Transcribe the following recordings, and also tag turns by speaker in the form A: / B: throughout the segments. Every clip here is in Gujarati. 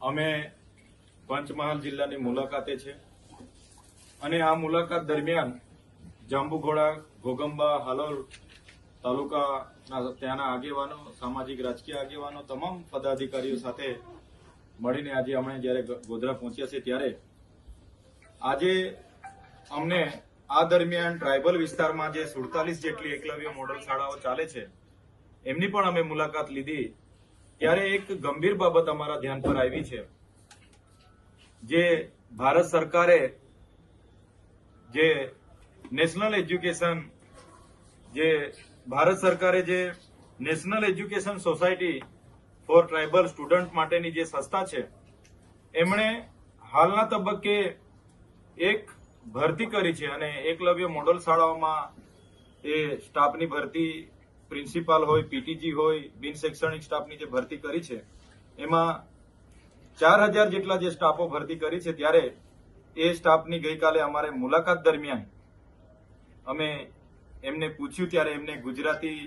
A: અમે પંચમહાલ જિલ્લાની મુલાકાતે છે. અને આ મુલાકાત દરમિયાન જાંબુઘોડા, ઘોગંબા, હાલોલ તાલુકાના ત્યાંના આગેવાનો, સામાજિક રાજકીય આગેવાનો, તમામ પદાધિકારીઓ સાથે મળીને આજે અમે જ્યારે ગોધરા પહોંચ્યા છે ત્યારે આજે અમને આ દરમિયાન ટ્રાયબલ વિસ્તારમાં જે સુડતાલીસ જેટલી એકલવ્ય મોડલ શાળાઓ ચાલે છે, એમની પણ અમે મુલાકાત લીધી. ત્યારે એક ગંભીર બાબત અમારા ધ્યાન પર આવી છે. જે ભારત સરકારે જે નેશનલ એજ્યુકેશન, જે ભારત સરકારે જે national education society for tribal student માટેની જે સંસ્થા છે, એમણે હાલના તબક્કે એક ભરતી કરી છે અને એકલવ્ય મોડલ શાળાઓમાં એ સ્ટાફની ભરતી પ્રિન્સિપાલ હોય, પીટીજી હોય, બિન શૈક્ષણિક સ્ટાફની જે ભરતી કરી છે, એમાં ચાર હજાર જેટલા જે સ્ટાફો ભરતી કરી છે ત્યારે એ સ્ટાફની ગઈકાલે અમારે મુલાકાત દરમિયાન અમે એમને પૂછ્યું ત્યારે એમને ગુજરાતી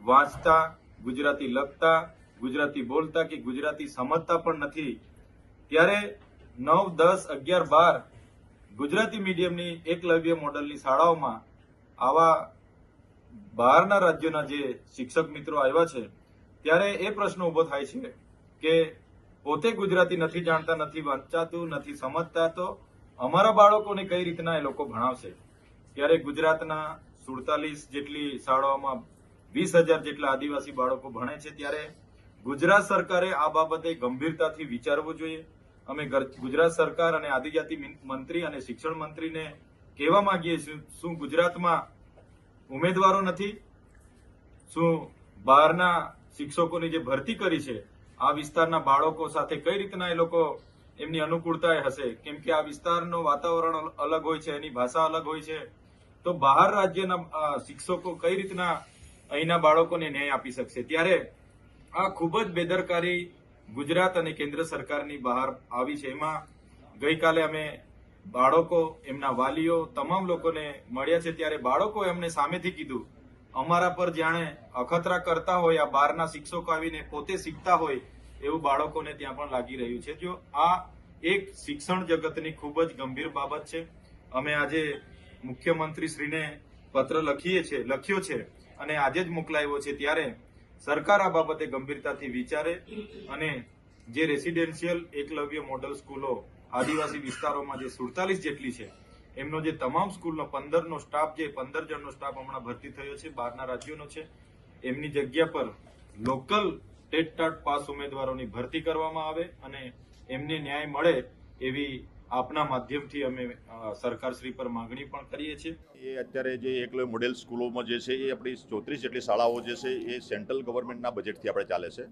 A: વાંચતા, ગુજરાતી લખતા, ગુજરાતી બોલતા કે ગુજરાતી સમજતા પણ નથી. ત્યારે નવ, દસ, અગિયાર, બાર ગુજરાતી મીડિયમની એકલવ્ય મોડલની શાળાઓમાં આવા બહારના રાજ્યના જે શિક્ષક મિત્રો આવ્યા છે, ત્યારે એ પ્રશ્ન ઊભો થાય છે કે પોતે ગુજરાતી નથી જાણતા, નથી વાંચાતું, નથી સમજતા, તો અમારા બાળકોને કઈ રીતના એ લોકો ભણાવશે? ત્યારે ગુજરાતના સુડતાલીસ જેટલી શાળાઓમાં વીસ હજાર જેટલા આદિવાસી બાળકો ભણે છે, ત્યારે ગુજરાત સરકારે આ બાબતે ગંભીરતાથી વિચારવું જોઈએ. અમે ગુજરાત સરકાર અને આદિજાતિ મંત્રી અને શિક્ષણ મંત્રીને કહેવા માંગીએ છીએ, શું ગુજરાતમાં ઉમેદવારો નથી. શું બહારના શિક્ષકોની જે ભરતી કરી છે, આ વિસ્તારના બાળકો સાથે કઈ રીતના એ લોકો એમની અનુકૂળતા હશે? કેમ કે આ વિસ્તારનું વાતાવરણ અલગ હોય છે, એની ભાષા અલગ હોય છે. તો બહાર રાજ્યના શિક્ષકો કઈ રીતના અહીંના બાળકોને ન્યાય આપી શકશે? ત્યારે આ ખૂબ જ બેદરકારી ગુજરાત અને કેન્દ્ર સરકારની બહાર આવી છે. એમાં ગઈકાલે અમે બાળકો, એમના વાલીઓ, તમામ લોકોને મળ્યા છે ત્યારે બાળકો એમને સામેથી કીધું, અમારા પર જાણે અખતરા કરતા હોય, આ બહારના શિક્ષકો આવીને પોતે શીખતા હોય, એવું બાળકોને ત્યાં પણ લાગી રહ્યું છે. જો આ એક શિક્ષણ જગતની ખૂબ જ ગંભીર બાબત છે. અમે આજે મુખ્યમંત્રી શ્રીને પત્ર લખીએ છે, લખ્યો છે અને આજે જ મોકલાયો છે ત્યારે સરકાર આ બાબતે ગંભીરતાથી વિચારે અને જે રેસિડેન્શિયલ એકલવ્ય મોડલ સ્કૂલો આદિવાસી વિસ્તારોમાં જે સુડતાલીસ જેટલી છે, એમનો જે તમામ સ્કૂલનો પંદરનો સ્ટાફ જે પંદર જણનો સ્ટાફ હમણાં ભરતી થયો છે, બહારના રાજ્યોનો છે, એમની જગ્યા પર લોકલ ટેટ ટાટ પાસ ઉમેદવારોની ભરતી કરવામાં આવે અને એમને ન્યાય મળે એવી આપના માધ્યમથી અમે સરકારશ્રી પર માંગણી પણ કરીએ છીએ.
B: એ અત્યારે જે એકલો મોડેલ સ્કૂલોમાં જે છે, એ આપણી ચોત્રીસ જેટલી શાળાઓ જે છે, એ સેન્ટ્રલ ગવર્મેન્ટના બજેટથી આપણે ચાલે છે.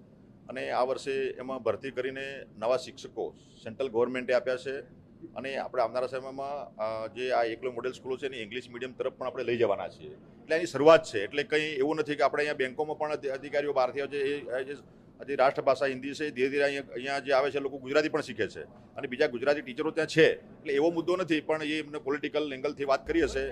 B: અને આ વર્ષે એમાં ભરતી કરીને નવા શિક્ષકો સેન્ટ્રલ ગવર્મેન્ટે આપ્યા છે. અને આપણે આવનારા સમયમાં જે આ એકલો મોડેલ સ્કૂલો છે ને, ઇંગ્લિશ મીડિયમ તરફ પણ આપણે લઈ જવાના છીએ. એટલે એની શરૂઆત છે. એટલે કંઈ એવું નથી કે આપણે અહીંયા બેંકોમાં પણ અધિકારીઓ બહારથી આવે છે. જે રાષ્ટ્રભાષા હિન્દી છે ધીરે ધીરે અહીંયા અહીંયા જે આવે છે લોકો ગુજરાતી પણ શીખે છે. અને બીજા ગુજરાતી ટીચરો ત્યાં છે. એટલે એવો મુદ્દો નથી, પણ એ એમને પોલિટિકલ એંગલથી વાત કરી હશે.